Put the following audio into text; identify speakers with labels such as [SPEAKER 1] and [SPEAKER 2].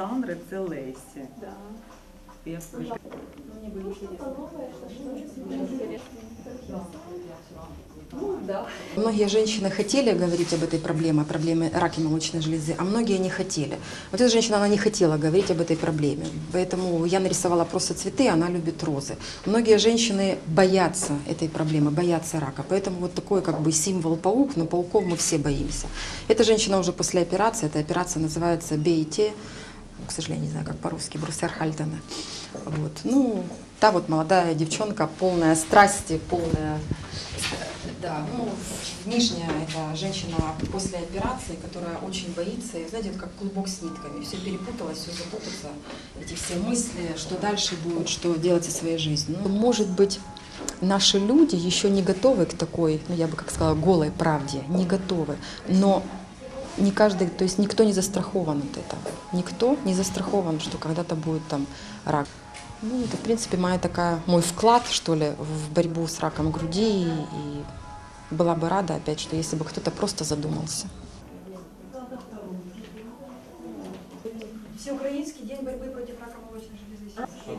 [SPEAKER 1] Олександри, це Лесі.
[SPEAKER 2] Да.
[SPEAKER 1] Я скажу.
[SPEAKER 2] Мне бы интересно. Ну, да.
[SPEAKER 3] Многие женщины хотели говорить об этой проблеме, о проблеме рака молочной железы, а многие не хотели. Вот эта женщина, она не хотела говорить об этой проблеме. Поэтому я нарисовала просто цветы, она любит розы. Многие женщины боятся этой проблемы, боятся рака. Поэтому вот такой как бы символ паук, но пауков мы все боимся. Эта женщина уже после операции, эта операция называется БИТ, к сожалению, не знаю, как по-русски, Бруссер Хальтена. Вот. Ну, та вот молодая девчонка, полная страсти, полная да, ну, нижняя это женщина после операции, которая очень боится, и знаете, как клубок с нитками, все перепуталось, все запутаться, эти все мысли, что дальше будет, что делать со своей жизнью. Ну, может быть, наши люди еще не готовы к такой, ну, я бы как сказала, голой правде, не готовы, но не каждый, то есть никто не застрахован от этого. Никто не застрахован, что когда-то будет там рак. Ну, это, в принципе, моя такая, мой вклад, что ли, в борьбу с раком груди. И была бы рада, опять, что если бы кто-то просто задумался.
[SPEAKER 4] Всеукраинский день борьбы против рака молочной железы.